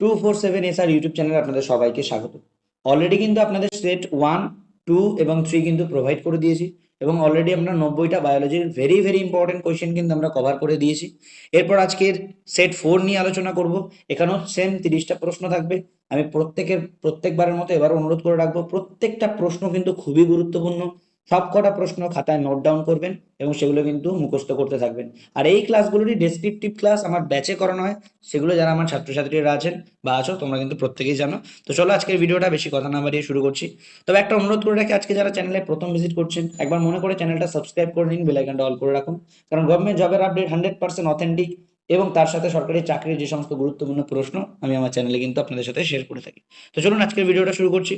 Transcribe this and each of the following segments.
Two four seven S R YouTube চ্যানেলে আপনাদের সবাইকে স্বাগত। অলরেডি কিন্তু আপনাদের সেট ওয়ান টু এবং থ্রি কিন্তু প্রোভাইড করে দিয়েছি এবং অলরেডি আমরা নব্বইটা বায়োলজির ভেরি ভেরি ইম্পর্টেন্ট কোয়েশ্চেন কিন্তু আমরা কভার করে দিয়েছি। এরপর আজকের সেট ফোর নিয়ে আলোচনা করব। এখানেও সেম তিরিশটা প্রশ্ন থাকবে। আমি প্রত্যেকের, প্রত্যেকবারের মতো এবার অনুরোধ করে রাখব, প্রত্যেকটা প্রশ্ন কিন্তু খুবই গুরুত্বপূর্ণ। সবকটা প্রশ্ন খাতায় নোট ডাউন করবেন এবং সেগুলো কিন্তু মুখস্থ করতে থাকবেন। আর এই ক্লাসগুলোরই ডেসক্রিপটিভ ক্লাস আমার ব্যাচে করানো হয়, সেগুলো যারা আমার ছাত্রছাত্রীরা আছেন বা আছো, তোমরা কিন্তু প্রত্যেকেই জানো। তো চলো আজকের ভিডিওটা বেশি কথা না বাড়িয়ে শুরু করছি। তবে একটা অনুরোধ করে রাখি, আজকে যারা চ্যানেলে প্রথম ভিজিট করছেন, একবার মনে করে চ্যানেলটা সাবস্ক্রাইব করে নিন বেলাইকনটা অল করে রাখুন। কারণ গভর্নমেন্ট জবের আপডেট হান্ড্রেড পার্সেন্ট অথেন্টিক এবং তার সাথে সরকারি চাকরির যে সমস্ত গুরুত্বপূর্ণ প্রশ্ন, আমি আমার চ্যানেলে কিন্তু আপনাদের সাথে শেয়ার করে থাকি। তো চলুন আজকের ভিডিওটা শুরু করছি।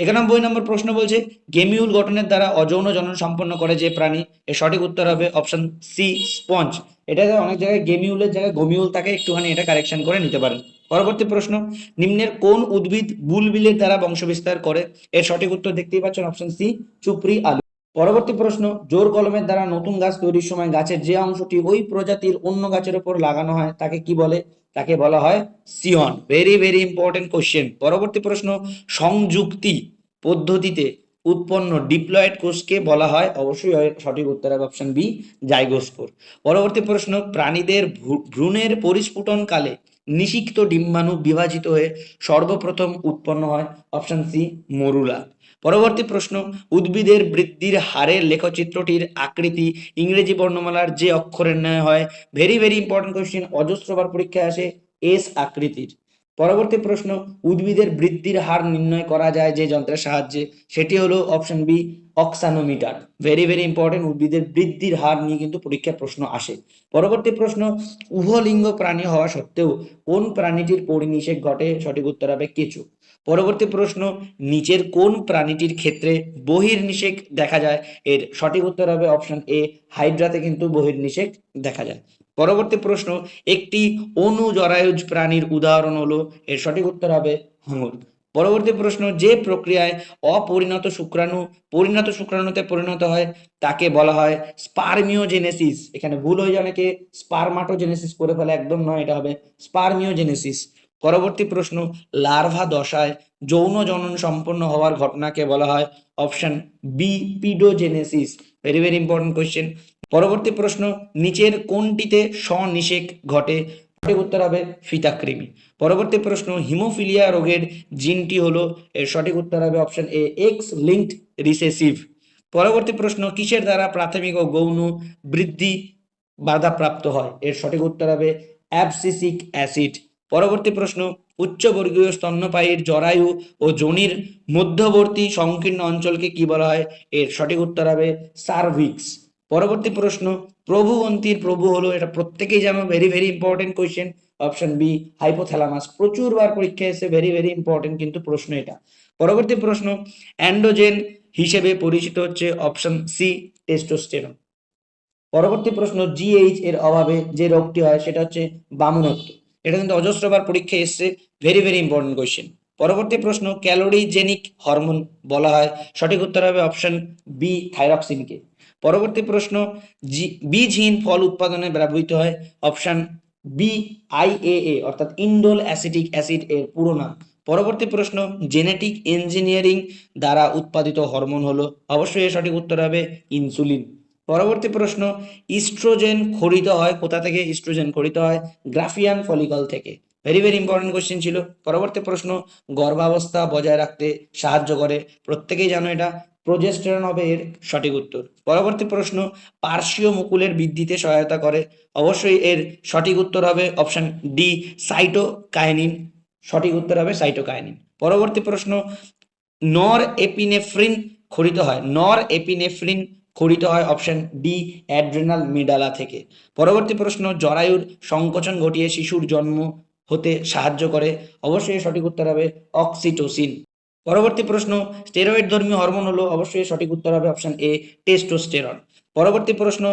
একানব্বই নম্বর প্রশ্ন বলছে, গেমিউল গঠনের দ্বারা অযৌন জনন সম্পন্ন করে যে প্রাণী, এর সঠিক উত্তর হবে অপশন সি স্পঞ্জ এটা অনেক জায়গায় গেমিউলের জায়গায় গমিউল তাকে একটুখানি এটা কারেকশন করে নিতে পারেন। পরবর্তী প্রশ্ন, নিম্নের কোন উদ্ভিদ বুলবিলের দ্বারা বংশবিস্তার করে? এর সঠিক উত্তর দেখতেই পাচ্ছেন অপশন সি চুপড়ি আলু। পরবর্তী প্রশ্ন, জোর কলমের দ্বারা নতুন গাছ তৈরির সময় গাছের যে অংশটি ওই প্রজাতির অন্য গাছের উপর লাগানো হয়, তাকে কি বলে? তাকে বলা হয় সিয়ন ভেরি ভেরি ইম্পর্টেন্ট কোশ্চেন পরবর্তী প্রশ্ন, সংযুক্তি পদ্ধতিতে উৎপন্ন ডিপ্লয়েড কোষকে বলা হয়? অবশ্যই সঠিক উত্তর হবে অপশন বি জাইগোস্পোর পরবর্তী প্রশ্ন, প্রাণীদের ভ্রু- ভ্রূণের পরিস্ফুটন কালে নিষিক্ত ডিম্বাণু বিভাজিত হয়ে সর্বপ্রথম উৎপন্ন হয়? Option C morula. পরবর্তী প্রশ্ন, উদ্ভিদের বৃদ্ধির হারের লেখচিত্রটির আকৃতি ইংরেজি বর্ণমালার যে অক্ষরের ন্যায় হয় ভেরি ভেরি ইম্পর্টেন্ট কোশ্চেন অজস্রবার পরীক্ষায় আসে এস আকৃতির। পরবর্তী প্রশ্ন, উদ্ভিদের বৃদ্ধির হার নির্ণয় করা যায় যে যন্ত্রের সাহায্যে, সেটি হলো option B auxanometer very very important উদ্ভিদের বৃদ্ধির হার নিয়ে কিন্তু পরীক্ষায় প্রশ্ন আসে। পরবর্তী প্রশ্ন, উভলিঙ্গ প্রাণী হওয়া সত্ত্বেও কোন প্রাণীটির পরিনিষেক ঘটে? সঠিক উত্তর হবে কেঁচো। পরবর্তী প্রশ্ন, নিচের কোন প্রাণীটির ক্ষেত্রে বহির্নিষেক দেখা যায়? এর সঠিক উত্তর হবে অপশন এ, হাইড্রাতে কিন্তু বহির্নিষেক দেখা যায়। পরবর্তী প্রশ্ন, একটি অনুজরায়ুজ প্রাণীর উদাহরণ হলো। এর সঠিক উত্তর হবে হাঙর পরবর্তী প্রশ্ন, যে প্রক্রিয়ায় অপরিণত শুক্রাণু পরিণত শুক্রাণুতে পরিণত হয়, তাকে বলা হয় স্পারমিওজেনেসিস। এখানে ভুল হয়ে অনেকে স্পারমাটোজেনেসিস করে ফেলে একদম নয়, এটা হবে স্পারমিওজেনেসিস। পরবর্তী প্রশ্ন, লার্ভা দশায় যৌন জনন সম্পন্ন হওয়ার ঘটনাকে বলা হয় option B, paedogenesis. Very very important question পরবর্তী প্রশ্ন, নিচের কোনটিতে স্বনিষেক ঘটে? উত্তর হবে ফিতাকৃমি পরবর্তী প্রশ্ন, হিমোফিলিয়া রোগের জিনটি হলো, এর সঠিক উত্তর হবে option A X linked recessive পরবর্তী প্রশ্ন, কিসের দ্বারা প্রাথমিক ও গৌণ বৃদ্ধি বাধাপ্রাপ্ত হয়? এর সঠিক উত্তর হবে অ্যাবসিসিক অ্যাসিড পরবর্তী প্রশ্ন, উচ্চবর্গীয় স্তন্যপায়ীর জরায়ু ও যোনির মধ্যবর্তী সংকীর্ণ অঞ্চলকে কি বলা হয়? এর সঠিক উত্তর হবে সার্ভিক্স পরবর্তী প্রশ্ন প্রভুবন্তীর প্রভু হলো, এটা প্রত্যেকেই জানো very very important question option B hypothalamus প্রচুর বার পরীক্ষায় এসে ভেরি ভেরি ইম্পর্টেন্ট কিন্তু প্রশ্ন এটা। পরবর্তী প্রশ্ন অ্যান্ডোজেন হিসেবে পরিচিত হচ্ছে অপশন সি টেস্টোস্টেরন পরবর্তী প্রশ্ন জিএইচ এর অভাবে যে রোগটি হয়, সেটা হচ্ছে বামনত্ব। এটা কিন্তু অজস্রবার পরীক্ষা এসছে ভেরি ভেরি ইম্পর্টেন্ট কোয়েশ্চেন পরবর্তী প্রশ্ন ক্যালোরিজেনিক হরমোন বলা হয়। সঠিক উত্তর হবে অপশন বি থাইরক্সিনকে পরবর্তী প্রশ্ন বীজহীন ফল উৎপাদনে ব্যবহৃত হয়, অপশন বি আইএএ অর্থাৎ ইন্ডোল অ্যাসিটিক অ্যাসিড এর পুরো নাম। পরবর্তী প্রশ্ন, জেনেটিক ইঞ্জিনিয়ারিং দ্বারা উৎপাদিত হরমোন হলো। অবশ্যই এর সঠিক উত্তর হবে ইনসুলিন। পরবর্তী প্রশ্ন, ইস্ট্রোজেন খরিত হয়, কোথা থেকে ইস্ট্রোজেন খরিত হয়? গ্রাফিয়ান ফলিকল থেকে। ভেরি ভেরি ইম্পর্টেন্ট কোশ্চেন ছিল। পরবর্তী প্রশ্ন, গর্ভাবস্থা বজায় রাখতে সাহায্য করে। প্রত্যেকেই জানো এটা। প্রোজেস্টেরন হবে এর সঠিক উত্তর। পরবর্তী প্রশ্ন, পার্শ্বীয় মুকুলের বৃদ্ধিতে সহায়তা করে। অবশ্যই এর সঠিক উত্তর হবে অপশন ডি সাইটো সাইটোকাইনিন সঠিক উত্তর হবে সাইটো সাইটোকাইনিন পরবর্তী প্রশ্ন নর এপিনেফ্রিন খরিত হয়। নর এপিনেফ্রিন খরিত হয় অপশন ডি অ্যাড্রেনাল মিডালা থেকে। পরবর্তী প্রশ্ন, জরায়ুর সংকোচন ঘটিয়ে শিশুর জন্ম হতে সাহায্য করে। অবশ্যই সঠিক উত্তর হবে অক্সিটোসিন। পরবর্তী প্রশ্ন স্টেরয়েড ধর্মীয় হরমোন হলো অবশ্যই সঠিক উত্তর হবে অপশন এ টেস্টোস্টেরন পরবর্তী প্রশ্ন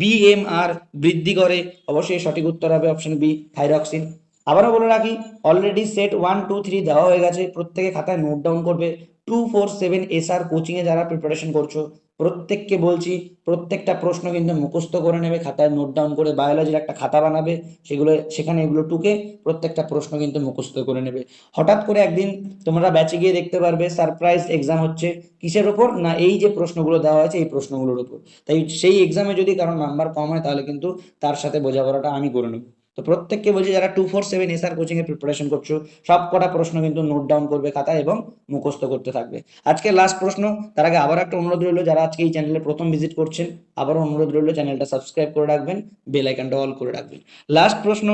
বিএমআর বৃদ্ধি করে, অবশ্যই সঠিক উত্তর হবে অপশন বি থাইরক্সিন আবারও বলে রাখি already set one two three দেওয়া হয়ে গেছে। প্রত্যেকে খাতায় নোট ডাউন করবে। Two four seven S R কোচিংয়ে যারা প্রিপারেশন করছ প্রত্যেককে বলছি, প্রত্যেকটা প্রশ্ন কিন্তু মুখস্থ করে নেবে, খাতায় নোট ডাউন করে বায়োলজির একটা খাতা বানাবে, সেগুলো, সেখানে এগুলো টুকে প্রত্যেকটা প্রশ্ন কিন্তু মুখস্থ করে নেবে। হঠাৎ করে একদিন তোমরা ব্যাচে গিয়ে দেখতে পারবে সারপ্রাইজ এক্সাম হচ্ছে কিসের ওপর? না, এই যে প্রশ্নগুলো দেওয়া হয়েছে, এই প্রশ্নগুলোর উপর তাই সেই এক্সামে যদি কারও নাম্বার কম হয়, তাহলে কিন্তু তার সাথে বোঝাপড়াটা আমি করে নেব। তো প্রত্যেককে বলছি যারা two four seven SR coaching এর প্রিপারেশন করছ, সব কটা প্রশ্ন কিন্তু নোট ডাউন করবে খাতা এবং মুখস্থ করতে থাকবে। আজকে লাস্ট প্রশ্ন, তার আগে আবার একটা অনুরোধ রইল, যারা আজকে এই চ্যানেলে প্রথম ভিজিট করছেন, আবারও অনুরোধ রইল চ্যানেলটা সাবস্ক্রাইব করে রাখবেন বেল আইকনটা অল করে রাখবেন। লাস্ট প্রশ্ন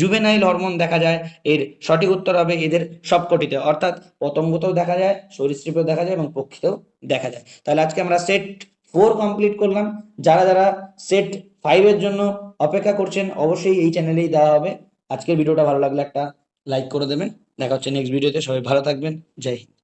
জুভেনাইল হরমোন দেখা যায়, এর সঠিক উত্তর হবে এদের সবকটিতে, অর্থাৎ পতঙ্গতেও দেখা যায়, সরীসৃপেও দেখা যায় এবং পক্ষীতেও দেখা যায়। তাহলে আজকে আমরা সেট ফোর কমপ্লিট করলাম। যারা যারা সেট ফাইভের জন্য অপেক্ষা করছেন, অবশ্যই এই চ্যানেলেই দেওয়া হবে। আজকের ভিডিওটা ভালো লাগলে একটা লাইক করে দেবেন। দেখা হচ্ছে নেক্সট ভিডিওতে সবাই ভালো থাকবেন। জয় হিন্দ।